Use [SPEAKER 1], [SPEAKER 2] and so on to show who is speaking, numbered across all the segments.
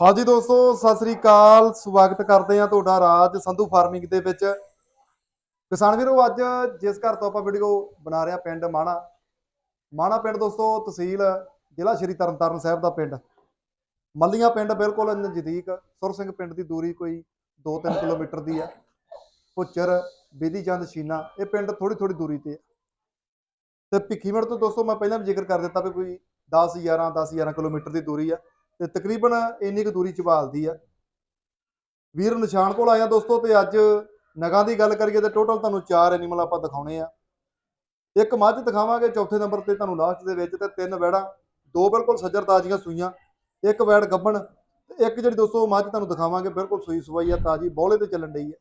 [SPEAKER 1] ਹਾਂਜੀ ਦੋਸਤੋ, ਸਤਿ ਸ੍ਰੀ ਅਕਾਲ। ਸਵਾਗਤ ਕਰਦੇ ਆ ਤੁਹਾਡਾ ਰਾਜ ਸੰਧੂ ਫਾਰਮਿੰਗ ਦੇ ਵਿੱਚ। ਕਿਸਾਨ ਵੀਰੋ, ਅੱਜ ਜਿਸ ਘਰ ਤੋਂ ਆਪਾਂ ਵੀਡੀਓ ਬਣਾ ਰਹੇ ਆ ਪਿੰਡ ਮਾਣਾ। ਮਾਣਾ ਪਿੰਡ ਦੋਸਤੋ, ਤਹਿਸੀਲ ਜ਼ਿਲ੍ਹਾ ਸ਼੍ਰੀ ਤਰਨਤਾਰਨ ਸਾਹਿਬ ਦਾ ਪਿੰਡ। ਮੱਲੀਆਂ ਪਿੰਡ ਬਿਲਕੁਲ ਨਜ਼ਦੀਕ, ਸੁਰ ਸਿੰਘ ਪਿੰਡ ਦੀ ਦੂਰੀ ਕੋਈ 2-3 ਕਿਲੋਮੀਟਰ ਦੀ ਆ ਪੁੱਚਰ ਬੇਦੀ ਚੰਦ, ਸ਼ੀਨਾ, ਇਹ ਪਿੰਡ ਥੋੜੀ ਥੋੜੀ ਦੂਰੀ ਤੇ ਆ ਤੇ ਭਿੱਖੀਵਿੰਡ ਤੋਂ ਦੋਸਤੋ, ਮੈਂ ਪਹਿਲਾਂ ਵੀ ਜ਼ਿਕਰ ਕਰ ਦਿੱਤਾ ਵੀ ਕੋਈ 10 11 10 11 ਕਿਲੋਮੀਟਰ ਦੀ ਦੂਰੀ ਆ ਤੇ ਤਕਰੀਬਨ ਇੰਨੀ ਕੁ ਦੂਰੀ ਚ ਭਾਲਦੀ ਆ। ਵੀਰ ਨਿਸ਼ਾਨ ਕੋਲ ਆਇਆ ਦੋਸਤੋ ਤੇ ਅੱਜ ਨਗਾਂ ਦੀ ਗੱਲ ਕਰੀਏ ਤਾਂ ਟੋਟਲ ਤੁਹਾਨੂੰ ਚਾਰ ਐਨੀਮਲ ਆਪਾਂ ਦਿਖਾਉਣੇ ਆ। ਇੱਕ ਮੱਝ ਦਿਖਾਵਾਂਗੇ, ਚੌਥੇ ਨੰਬਰ ਤੇ ਤੁਹਾਨੂੰ ਲਾਸਟ ਦੇ ਵਿੱਚ ਤੇ ਤਿੰਨ ਵੈੜਾਂ, ਦੋ ਬਿਲਕੁਲ ਸੱਜਰ ਤਾਜ਼ੀਆਂ ਸੂਈਆਂ, ਇੱਕ ਵੈੜ ਗੱਬਣ ਤੇ ਇੱਕ ਜਿਹੜੀ ਦੋਸਤੋ ਮੱਝ ਤੁਹਾਨੂੰ ਦਿਖਾਵਾਂਗੇ, ਬਿਲਕੁਲ ਸੂਈ ਸਵਾਈ ਆ, ਤਾਜ਼ੀ ਬੌਲੇ ਤੇ ਚੱਲਣ ਡਈ ਆ।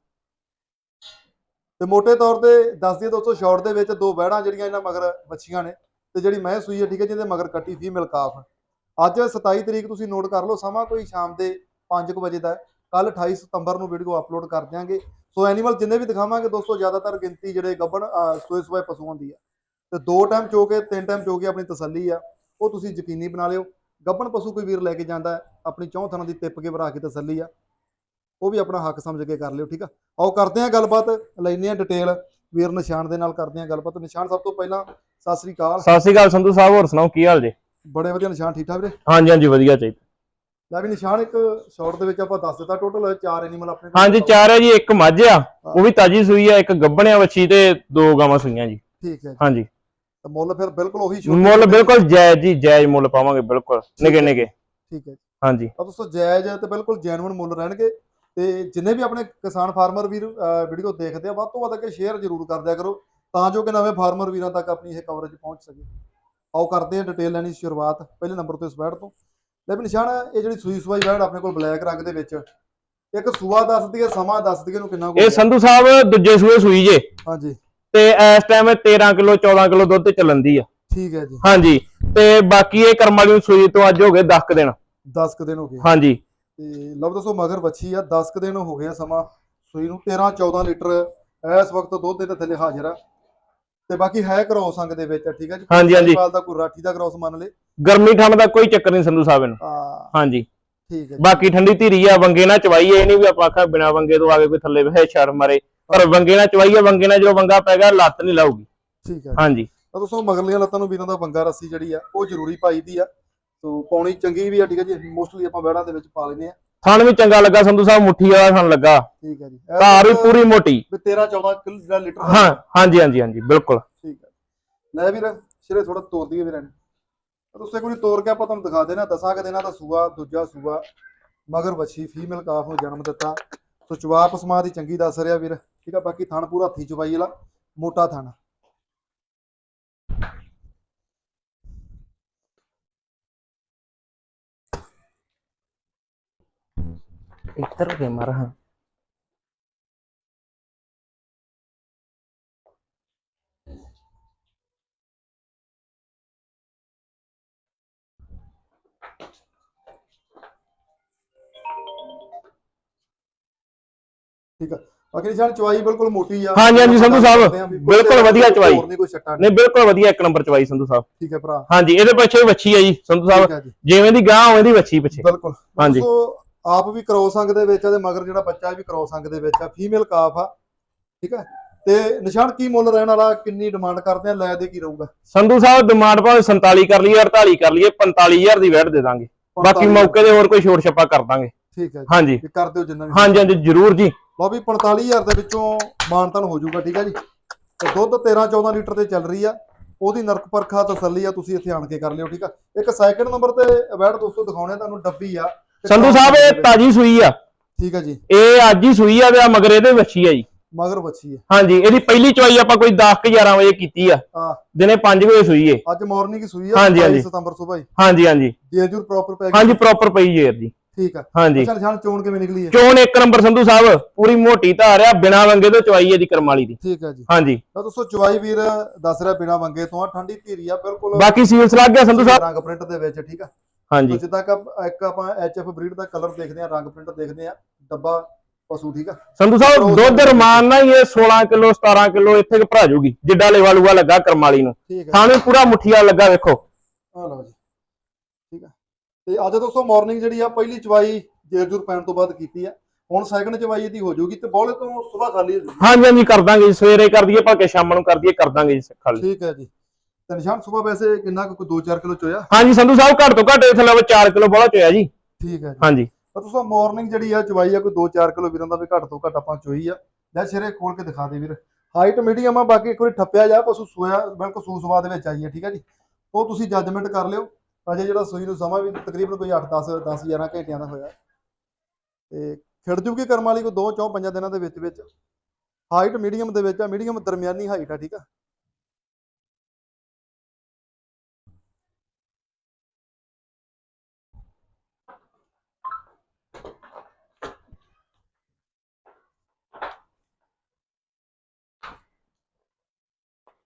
[SPEAKER 1] ਤੇ ਮੋٹے ਤੌਰ ਤੇ ਦੱਸ ਦਈਏ ਦੋਸਤੋ ਸ਼ਾਰਟ ਦੇ ਵਿੱਚ ਦੋ ਵੈੜਾਂ ਜਿਹੜੀਆਂ ਇਹਨਾਂ ਮਗਰ ਬੱਚੀਆਂ ਨੇ ਤੇ ਜਿਹੜੀ ਮੈਂ ਸੂਈ ਹੈ ਠੀਕ ਹੈ ਜਿਹਦੇ ਮਗਰ ਕੱਟੀ ਫੀਮੇਲ ਕਾਫ ਅੱਜ 27 ਤਰੀਕ ਤੁਸੀਂ ਨੋਟ ਕਰ ਲਓ, ਸਮਾਂ ਕੋਈ ਸ਼ਾਮ ਦੇ 5 ਵਜੇ ਦਾ ਕੱਲ 28 ਸਤੰਬਰ ਨੂੰ ਵੀਡੀਓ ਅਪਲੋਡ ਕਰ ਦਿਆਂਗੇ। ਸੋ ਐਨੀਮਲ ਜਿੰਨੇ ਵੀ ਦਿਖਾਵਾਂਗੇ ਦੋਸਤੋ, ਜ਼ਿਆਦਾਤਰ ਗਿਣਤੀ ਜਿਹੜੇ ਗੱਬਣ ਸੋਏ ਸੂਏ ਪਸ਼ੂਆਂ ਦੀ ਆ ਤੇ ਦੋ ਟਾਈਮ ਚੋ ਕੇ, ਤਿੰਨ ਟਾਈਮ ਚੋ ਕੇ ਆਪਣੀ ਤਸੱਲੀ ਆ, ਉਹ ਤੁਸੀਂ ਯਕੀਨੀ ਬਣਾ ਲਿਓ। ਗੱਬਣ ਪਸ਼ੂ ਕੋਈ ਵੀਰ ਲੈ ਕੇ ਜਾਂਦਾ ਆਪਣੀ ਚੌਂ ਥਣਾਂ ਦੀ ਟਿੱਪ ਕੇ ਭਰਾ ਕੇ ਤਸੱਲੀ ਆ। ਉਹ ਵੀ ਆਪਣਾ ਹੱਕ ਸਮਝ ਕੇ ਕਰ ਲਿਓ, ਠੀਕ ਆ? ਆਓ ਕਰਦੇ ਆ ਗੱਲਬਾਤ ਲੈਨੇ ਆ ਡਿਟੇਲ ਵੀਰ ਨਿਸ਼ਾਨ ਦੇ ਨਾਲ ਕਰਦੇ ਆ ਗੱਲਬਾਤ। ਨਿਸ਼ਾਨ ਸਭ ਤੋਂ ਪਹਿਲਾਂ ਸਤਿ ਸ੍ਰੀ ਅਕਾਲ।
[SPEAKER 2] ਸਤਿ ਸ਼੍ਰੀ ਅਕਾਲ ਸੰਧੂ ਸਾਹਿਬ, ਹੋਰ ਸੁਣਾਓ, ਕੀ ਹਾਲ ਜੇ?
[SPEAKER 1] ਬੜੇ ਵਧੀਆ ਨਿਸ਼ਾਨ ਠੀਕ ਠਾਕ ਵੀਰੇ?
[SPEAKER 2] ਹਾਂਜੀ ਹਾਂਜੀ ਵਧੀਆ ਚਾਹੀਦਾ।
[SPEAKER 1] ਲੈ ਵੀ ਨਿਸ਼ਾਨ ਇੱਕ ਸ਼ਾਰਟ ਦੇ ਵਿੱਚ ਆਪਾਂ ਦੱਸ ਦਿੱਤਾ ਟੋਟਲ ਚਾਰ ਐਨੀਮਲ ਆਪਣੇ ਕੋਲ।
[SPEAKER 2] ਹਾਂਜੀ ਚਾਰ ਹੈ ਜੀ ਇੱਕ ਮੱਝ ਆ ਉਹ ਵੀ ਤਾਜੀ ਸੂਈ ਆ ਇੱਕ ਗੱਬਣਿਆ ਵੱਛੀ ਤੇ ਦੋ ਗਾਵਾਂ ਸੂਈਆਂ ਜੀ।
[SPEAKER 1] ਠੀਕ ਹੈ।
[SPEAKER 2] ਹਾਂਜੀ।
[SPEAKER 1] ਤਾਂ ਮੁੱਲ ਫਿਰ ਬਿਲਕੁਲ ਉਹੀ ਛੋਟੇ
[SPEAKER 2] ਮੁੱਲ ਬਿਲਕੁਲ ਜਾਇਜ਼ ਜੀ ਜਾਇਜ਼ ਮੁੱਲ ਪਾਵਾਂਗੇ ਬਿਲਕੁਲ ਨਿਗੇ ਨਿਗੇ
[SPEAKER 1] ਠੀਕ ਹੈ।
[SPEAKER 2] ਹਾਂਜੀ।
[SPEAKER 1] ਤਾਂ ਦੋਸਤੋ ਜਾਇਜ਼ ਤੇ ਬਿਲਕੁਲ ਜੈਨੂਇਨ ਮੁੱਲ ਰਹਿਣਗੇ। ਤੇ ਜਿੰਨੇ ਵੀ ਆਪਣੇ ਕਿਸਾਨ ਫਾਰਮਰ ਵੀਰ ਵੀਡੀਓ ਦੇਖਦੇ ਆ ਵੱਧ ਤੋਂ ਵੱਧ ਕੇ ਸ਼ੇਅਰ ਜ਼ਰੂਰ ਕਰ ਦਿਆ ਕਰੋ ਤਾਂ ਜੋ ਕਿ ਨਵੇਂ ਫਾਰਮਰ ਵੀਰਾਂ ਤੱਕ ਆਪਣੀ ਇਹ ਕਵਰੇਜ ਪਹੁੰਚ ਸਕੇ। ਆਓ ਕਰਦੇ ਆ ਡਿਟੇਲ ਲੈਣੀ ਸ਼ੁਰੂਆਤ ਪਹਿਲੇ ਨੰਬਰ ਤੋਂ ਇਸ ਬੈਡ ਤੋਂ। ਲੈ ਵੀ ਨਿਸ਼ਾਨ ਇਹ ਜਿਹੜੀ ਸੂਈ ਸਵਾਈ ਬੈਡ ਆਪਣੇ ਕੋਲ ਬਲੈਕ ਰੰਗ ਦੇ ਵਿੱਚ ਇੱਕ ਸੂਆ ਦੱਸ ਦਈਏ ਸਮਾਂ ਦੱਸ ਦਈਏ ਨੂੰ ਕਿੰਨਾ ਕੁ
[SPEAKER 2] ਇਹ
[SPEAKER 1] ਹੋ ਗਿਆ।
[SPEAKER 2] ਸੰਧੂ ਸਾਹਿਬ ਦੂਜੇ ਸੂਏ ਸੂਈ ਜੇ।
[SPEAKER 1] ਹਾਂਜੀ।
[SPEAKER 2] ਤੇ ਇਸ ਟਾਈਮ 13 ਕਿਲੋ 14 ਕਿਲੋ ਦੁੱਧ ਤੇ ਚੱਲਣ ਦੀ ਆ।
[SPEAKER 1] ਠੀਕ ਹੈ ਜੀ।
[SPEAKER 2] ਹਾਂਜੀ। ਤੇ ਬਾਕੀ ਇਹ ਕਰਮ ਵਾਲੀ ਸੂਈ ਤੋਂ ਅੱਜ ਹੋ ਗਏ 10 ਕੁ ਦਿਨ।
[SPEAKER 1] 10 ਕੁ ਦਿਨ ਹੋ ਗਏ।
[SPEAKER 2] ਹਾਂਜੀ।
[SPEAKER 1] ਤੇ ਲਓ ਦੱਸੋ ਮਗਰ ਬੱਚੀ ਆ 10 ਕੁ ਦਿਨ ਹੋ ਗਏ ਆ ਸਮਾਂ ਸੂਈ ਨੂੰ। 13 14 ਲੀਟਰ ਇਸ ਵਕਤ ਦੁੱਧ ਦੇ ਥੱਲੇ ਹਾਜ਼ਰ ਆ। ਤੇ ਬਾਕੀ ਹੈ ਕ੍ਰੋਸ ਅੰਗ ਦੇ ਵਿੱਚ ਠੀਕ ਹੈ ਜੀ?
[SPEAKER 2] ਹਾਂਜੀ, ਹਾਂਜੀ।
[SPEAKER 1] ਦਾ ਕੋਈ ਰਾਠੀ ਦਾ ਕ੍ਰੋਸ ਮੰਨ ਲੇ
[SPEAKER 2] ਗਰਮੀ ਠੰਡ ਦਾ ਕੋਈ ਚੱਕਰ ਨਹੀਂ ਸੰਧੂ ਸਾਹਿਬ ਇਹਨੂੰ।
[SPEAKER 1] ਆ
[SPEAKER 2] ਹਾਂਜੀ।
[SPEAKER 1] ਠੀਕ ਹੈ ਜੀ।
[SPEAKER 2] ਬਾਕੀ ਠੰਡੀ ਧੀਰੀ ਆ ਵੰਗੇ ਨਾਲ ਚਵਾਈ ਐ ਇਹ ਨਹੀਂ ਵੀ ਆਪਾਂ ਆਖਾਂ ਬਿਨਾ ਵੰਗੇ ਤੋਂ ਆਗੇ ਕੋਈ ਥੱਲੇ ਬਹਿ ਸ਼ਰਮ ਮਾਰੇ। ਪਰ ਵੰਗੇ ਨਾਲ ਚਵਾਈ ਆ ਵੰਗੇ ਨਾਲ ਜਦੋਂ ਵੰਗਾ ਪੈ ਗਿਆ ਲੱਤ ਨਹੀਂ ਲਾਊਗੀ।
[SPEAKER 1] ਠੀਕ ਹੈ ਜੀ।
[SPEAKER 2] ਹਾਂਜੀ।
[SPEAKER 1] ਤਾਂ ਦੋਸਤੋ ਮਗਰਲੀਆਂ ਲੱਤਾਂ ਨੂੰ ਵੀਰਾਂ ਦਾ ਬੰਗਾ ਰੱਸੀ ਜਿਹੜੀ ਆ ਉਹ ਜ਼ਰੂਰੀ ਪਾਈਦੀ ਆ। ਸੋ ਪਾਉਣੀ ਚੰਗੀ ਵੀ ਆ ਠੀਕ ਹੈ ਜੀ। ਮੋਸਟਲੀ ਆਪਾਂ ਬੈੜਾਂ ਦੇ ਵਿੱਚ ਪਾ ਲੈਨੇ ਆ।
[SPEAKER 2] ਥਣ ਵੀ ਚੰਗਾ ਲੱਗਾ ਸੰਧੂ ਸਾਹਿਬ ਮੁੱਠੀ ਵਾਲਾ ਥਣ ਲੱਗਾ।
[SPEAKER 1] ਠੀਕ ਹੈ ਜੀ।
[SPEAKER 2] ਧਾਰ ਵੀ ਪੂਰੀ ਮੋਟੀ।
[SPEAKER 1] ਵੀ 13 14 ਕਿਲੋ ਜਿਹੜਾ ਲੀਟਰ
[SPEAKER 2] ਹਾਂ ਹਾਂਜੀ ਹਾਂਜੀ ਹਾਂਜੀ ਬਿਲਕੁਲ।
[SPEAKER 1] ਠੀਕ ਹੈ। ਲੈ ਵੀਰ ਸਿਰੇ ਥੋੜਾ ਤੋੜ ਦਈਏ ਵੀਰਾਂ ਨੇ ਤੁਸੀਂ ਕੋਈ ਤੋੜ ਕੇ ਆਪਾਂ ਤੁਹਾਨੂੰ ਦਿਖਾ ਦੇਣਾ ਦਸਾਂ ਕਿ ਦਿਨਾਂ ਦਾ ਸੂਆ ਦੂਜਾ ਸੂਆ ਮਗਰ ਵੱਛੀ ਫੀਮੇਲ ਕਾਫ ਨੂੰ ਜਨਮ ਦਿੱਤਾ। ਸੋ ਚਵਾਪ ਸਮਾਂ ਦੀ ਚੰਗੀ ਦੱਸ ਰਿਹਾ ਵੀਰ। ਠੀਕ ਆ ਬਾਕੀ ਥਣ ਪੂਰਾ ਹੱਥੀ ਚਵਾਈ ਵਾਲਾ ਮੋਟਾ ਥਣ।
[SPEAKER 2] ਇੱਧਰ ਕੇ ਮਾਰ ਹਾਂ
[SPEAKER 1] ਠੀਕ ਆ। ਬਾਕੀ ਨਿਸ਼ਾਨ ਚਵਾਈ ਬਿਲਕੁਲ ਮੋਟੀ ਆ।
[SPEAKER 2] ਹਾਂਜੀ, ਹਾਂਜੀ, ਸੰਧੂ ਸਾਹਿਬ, ਬਿਲਕੁਲ ਵਧੀਆ ਚਵਾਈ।
[SPEAKER 1] ਹੋਰ ਨਹੀਂ ਕੋਈ ਛੱਟਾ ਨਹੀਂ
[SPEAKER 2] ਨਹੀਂ। ਬਿਲਕੁਲ ਵਧੀਆ ਇੱਕ ਨੰਬਰ ਚਵਾਈ ਸੰਧੂ ਸਾਹਿਬ।
[SPEAKER 1] ਠੀਕ ਹੈ ਭਰਾ।
[SPEAKER 2] ਹਾਂਜੀ ਇਹਦੇ ਪਿੱਛੇ ਵੀ ਵੱਛੀ ਆ ਜੀ ਸੰਧੂ ਸਾਹਿਬ। ਜਿਵੇਂ ਦੀ ਗਾਂ ਉਵੇਂ ਦੀ ਵੱਛੀ ਪਿੱਛੇ।
[SPEAKER 1] ਬਿਲਕੁਲ।
[SPEAKER 2] ਹਾਂਜੀ।
[SPEAKER 1] ਸੋ ਆਪ ਵੀ ਕ੍ਰੋਸ ਅੰਗ ਦੇ ਵਿੱਚ ਆ ਤੇ ਮਗਰ ਜਿਹੜਾ ਬੱਚਾ ਵੀ ਕ੍ਰੋਸ ਅੰਗ ਦੇ ਵਿੱਚ ਆ ਫੀਮੇਲ ਕਾਫ ਆ ਠੀਕ ਹੈ ਤੇ ਨਿਸ਼ਾਨ ਕੀ ਮੁੱਲ ਰਹਿਣ ਵਾਲਾ ਕਿੰਨੀ ਡਿਮਾਂਡ ਕਰਦੇ ਆ ਲੈ ਦੇ ਕੀ ਰਹੂਗਾ?
[SPEAKER 2] ਸੰਧੂ ਸਾਹਿਬ ਡਿਮਾਂਡ ਭਾਵੇਂ 47 ਕਰ ਲਈਏ 48 ਕਰ ਲਈਏ 45000 ਦੀ ਵੈਟ ਦੇ ਦਾਂਗੇ। ਬਾਕੀ ਮੌਕੇ ਤੇ ਹੋਰ ਕੋਈ ਛੋਟ ਛੱਪਾ ਕਰ ਦਾਂਗੇ।
[SPEAKER 1] ਠੀਕ ਹੈ ਜੀ।
[SPEAKER 2] ਹਾਂਜੀ।
[SPEAKER 1] ਕਰ ਦਿਓ ਜਿੰਨਾ ਵੀ
[SPEAKER 2] ਹਾਂਜੀ ਹਾਂਜੀ ਜ਼ਰੂਰ ਜੀ।
[SPEAKER 1] ਲਓ ਵੀ 45000 ਦੇ ਵਿੱਚੋਂ ਮਾਨਤਨ ਹੋ ਜਾਊਗਾ ਠੀਕ ਹੈ ਜੀ? ਤੇ ਦੁੱਧ 13 14 ਲੀਟਰ ਤੇ ਚੱਲ ਰਹੀ ਆ। ਉਹਦੀ ਨਰਕ ਪਰਖਾ ਤਸੱਲੀ ਆ ਤੁਸੀਂ ਇੱਥੇ ਆਣ ਕੇ ਕਰ ਲਿਓ ਠੀਕ ਆ? ਇੱਕ ਸੈਕਿੰਡ ਨੰਬਰ ਤੇ ਵੈਟ ਦੋਸਤੋ ਦਿਖਾਉਣੇ ਤੁਹਾਨੂੰ ਡੱਬੀ ਆ।
[SPEAKER 2] ਸੰਧੂ ਸਾਹਿਬ ਇਹ ਤਾਜੀ ਸੂਈ ਆ।
[SPEAKER 1] ਠੀਕ ਆ ਜੀ।
[SPEAKER 2] ਇਹ ਅੱਜ ਹੀ ਸੂਈ ਆ ਤੇ ਮਗਰ ਇਹਦੇ ਵੱਛੀ ਆ ਜੀ।
[SPEAKER 1] ਮਗਰ ਬੱਚੀ ਆ।
[SPEAKER 2] ਹਾਂਜੀ ਇਹਦੀ ਪਹਿਲੀ ਚਵਾਈ ਆਪਾਂ ਕੋਈ 10 ਕਿ 11 ਵਜੇ ਕੀਤੀ ਆ।
[SPEAKER 1] ਆ
[SPEAKER 2] ਦਿਨੇ 5 ਵਜੇ ਸੂਈ ਏ।
[SPEAKER 1] ਅੱਜ ਮਾਰਨਿੰਗ ਹੀ ਸੂਈ ਆ
[SPEAKER 2] ਹਾਂਜੀ,
[SPEAKER 1] 22
[SPEAKER 2] ਹਾਂਜੀ।
[SPEAKER 1] ਸਤੰਬਰ ਸੁਬਾਹ ਹੀ
[SPEAKER 2] ਹਾਂਜੀ ਹਾਂਜੀ।
[SPEAKER 1] ਜੇਜੂਰ ਪ੍ਰੋਪਰ ਪੈ ਗਈ
[SPEAKER 2] ਹਾਂਜੀ ਪ੍ਰੋਪਰ ਪਈ ਜੇ ਜੀ
[SPEAKER 1] ਠੀਕ ਆ।
[SPEAKER 2] ਹਾਂਜੀ।
[SPEAKER 1] ਅੱਛਾ ਨਿਸ਼ਾਨ ਚੋਣ ਕਿਵੇਂ ਨਿਕਲੀ ਹੈ
[SPEAKER 2] ਚੋਣ ਇੱਕ ਨੰਬਰ ਸੰਧੂ ਸਾਹਿਬ ਪੂਰੀ ਮੋਟੀ ਧਾਰ ਆ ਬਿਨਾ ਵੰਗੇ ਤੋਂ ਚਵਾਈ ਹੈ ਦੀ ਕਰਮਾਲੀ ਦੀ।
[SPEAKER 1] ਠੀਕ ਆ ਜੀ।
[SPEAKER 2] ਹਾਂਜੀ।
[SPEAKER 1] ਤਾਂ ਦੋਸਤੋ ਚਵਾਈ ਵੀਰ ਦੱਸ ਰਿਹਾ ਬਿਨਾ ਵੰਗੇ ਤੋਂ ਆ ਠੰਡੀ ਧੀਰੀ ਆ ਬਿਲਕੁਲ
[SPEAKER 2] ਬਾਕੀ ਸੀਲਸ ਲੱਗ ਗਿਆ ਸੰਧੂ ਸਾਹਿਬ?
[SPEAKER 1] ਰੰਗ ਪ੍ਰਿੰਟ ਦੇ ਵਿੱਚ ਠੀਕ ਆ?
[SPEAKER 2] ਹਾਂਜੀ।
[SPEAKER 1] ਜਿੱਦਾਂ ਕਿ ਇੱਕ ਆਪਾਂ ਐਚਐਫ ਬਰੀਡ ਦਾ ਕਲਰ ਦੇਖਦੇ ਆ ਰੰਗ ਪ੍ਰਿੰਟ ਦੇਖਦੇ ਆ ਡੱਬਾ ਪਸ਼ੂ ਠੀਕ ਆ?
[SPEAKER 2] ਸੰਧੂ ਸਾਹਿਬ ਦੁੱਧ ਰਮਾਨ ਹੀ ਇਹ 16 ਕਿਲੋ 17 ਕਿਲੋ ਇੱਥੇ ਕਿ ਭਰਾ ਜੂਗੀ ਜਿੱਡਾ ਲੇਵਾ ਲੂਆ ਲੱਗਾ ਕਰਮਾਲੀ ਨੂੰ। ਥਾਣੇ ਪੂਰਾ ਮੁੱਠੀਆ ਲੱਗਾ ਵੇਖੋ।
[SPEAKER 1] ਆ ਲਓ ਜੀ। ਠੀਕ ਆ। ਤੇ ਅੱਜ ਦੋਸਤੋ ਮਾਰਨਿੰਗ ਜਿਹੜੀ ਆ ਪਹਿਲੀ ਚਵਾਈ ਜੇਰ ਜੁਰ ਪੈਣ ਤੋਂ ਬਾਅਦ ਕੀਤੀ ਆ। ਹੁਣ ਸੈਕੰਡ ਚਵਾਈ ਇਹਦੀ ਹੋ ਜਾਊਗੀ ਤੇ ਬੋਲੇ ਤੋਂ ਸਵੇਰ ਖਾਲੀ
[SPEAKER 2] ਹਾਂਜੀ ਹਾਂਜੀ ਕਰ ਦਾਂਗੇ ਜੀ। ਸਵੇਰੇ ਕਰ ਦਈਏ ਭਾਵੇਂ ਸ਼ਾਮ ਨੂੰ ਕਰ ਦਈਏ ਕਰ ਦਾਂਗੇ ਜੀ ਖਾਲੀ
[SPEAKER 1] ਠੀਕ ਹੈ ਜੀ। ਤੇ ਨਿਸ਼ਾਨ ਵੈਸੇ ਕਿੰਨਾ ਕੁ 2-4 ਕਿਲੋ ਚੋਇਆ?
[SPEAKER 2] ਹਾਂਜੀ ਸੰਧੂ ਸਾਹਿਬ ਘੱਟ ਤੋਂ ਘੱਟ ਇਹ ਥੱਲੇ 4 ਕਿਲੋ ਬੋਲਾ ਚੋਇਆ ਜੀ।
[SPEAKER 1] ਠੀਕ ਹੈ ਜੀ।
[SPEAKER 2] ਹਾਂਜੀ।
[SPEAKER 1] ਤਾਂ ਦੋਸਤੋ ਮਾਰਨਿੰਗ ਜਿਹੜੀ ਆ ਚਵਾਈ ਆ ਕੋਈ 2-4 ਕਿਲੋ ਵੀਰਾਂ ਦਾ ਵੀ ਘੱਟ ਤੋਂ ਘੱਟ ਆਪਾਂ ਚੋਈ ਆ। ਲੈ ਸਿਰੇ ਖੋਲ ਕੇ ਦਿਖਾ ਦੇ ਵੀਰ। ਹਾਈਟ ਮੀਡੀਅਮ ਆ ਬਾਕੀ ਇੱਕ ਵਾਰੀ ਠੱਪਿਆ ਜਾ ਪਸ਼ੂ ਸੋਇਆ ਬਿਲਕੁਲ ਸੂ ਸਵਾਦ ਦੇ ਵਿੱਚ ਆਈ ਹੈ ਠੀਕ ਹੈ ਜੀ। ਉਹ ਤੁਸੀਂ ਜੱਜਮੈਂਟ ਕਰ ਲਿਓ। ਅਜੇ ਜਿਹੜਾ ਸੂਈ ਨੂੰ ਸਮਾਂ ਵੀ ਤਕਰੀਬਨ ਕੋਈ 8-10 10 11 ਘੰਟਿਆਂ ਦਾ ਹੋਇਆ। ਤੇ ਖਿੜ ਜੂਗੀ ਕਰਮ ਵਾਲੀ ਕੋਈ 2 4 5 ਦਿਨਾਂ ਦੇ ਵਿੱਚ ਵਿੱਚ ਹਾਈਟ ਮੀਡੀਅਮ ਦੇ ਵਿੱਚ ਆ ਮੀਡੀਅਮ ਦਰਮਿਆਨੀ ਹਾਈਟ ਆ ਠੀਕ ਆ।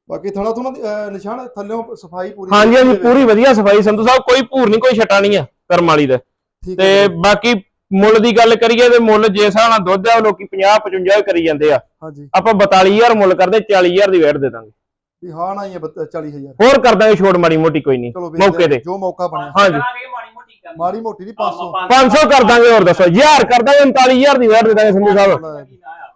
[SPEAKER 1] ਬਾਕੀ ਥਣਾ ਥੁਣਾ ਨਿਸ਼ਾਨ ਥੱਲਿਓਂ ਸਫ਼ਾਈ ਪੂਰੀ
[SPEAKER 2] ਹਾਂਜੀ ਹਾਂਜੀ। ਪੂਰੀ ਵਧੀਆ ਸਫ਼ਾਈ ਸੰਧੂ ਸਾਹਿਬ ਕੋਈ ਭੂਰ ਨਹੀਂ ਕੋਈ ਛਟਾ ਨਹੀਂ ਆ ਕਰਮ ਵਾਲੀ ਦਾ। ਤੇ। ਬਾਕੀ ਮੁੱਲ ਦੀ ਗੱਲ ਕਰੀਏ ਤੇ ਮੁੱਲ ਜੇ ਹਿਸਾਬ ਨਾਲ ਦੁੱਧ ਆ ਉਹ ਲੋਕੀ 50 55 ਕਰੀ ਜਾਂਦੇ ਆ।
[SPEAKER 1] ਹਾਂਜੀ।
[SPEAKER 2] ਆਪਾਂ 42000 ਮੁੱਲ ਕਰਦੇ 40000 ਦੀ ਵੇਟ ਦੇ ਦਾਂਗੇ।
[SPEAKER 1] ਵੀ ਹਾਂ ਨਾ ਹੀ ਹੈ 40000
[SPEAKER 2] ਹੋਰ ਕਰ ਦਾਂਗੇ ਛੋਟ ਮਾੜੀ ਮੋਟੀ ਕੋਈ ਨਹੀਂ ਮੌਕੇ ਤੇ।
[SPEAKER 1] ਜੋ ਮੌਕਾ ਬਣਿਆ।
[SPEAKER 2] ਹਾਂਜੀ।
[SPEAKER 3] ਮਾੜੀ ਮੋਟੀ ਗੱਲ।
[SPEAKER 1] ਮਾੜੀ ਮੋਟੀ ਦੀ 500
[SPEAKER 2] 500 ਕਰ ਦਾਂਗੇ ਹੋਰ ਦੱਸੋ। 1000 ਕਰ ਦਾਂਗੇ 39000 ਦੀ ਵੇਟ ਦੇ ਦਾਂਗੇ ਸੰਧੂ ਸਾਹਿਬ।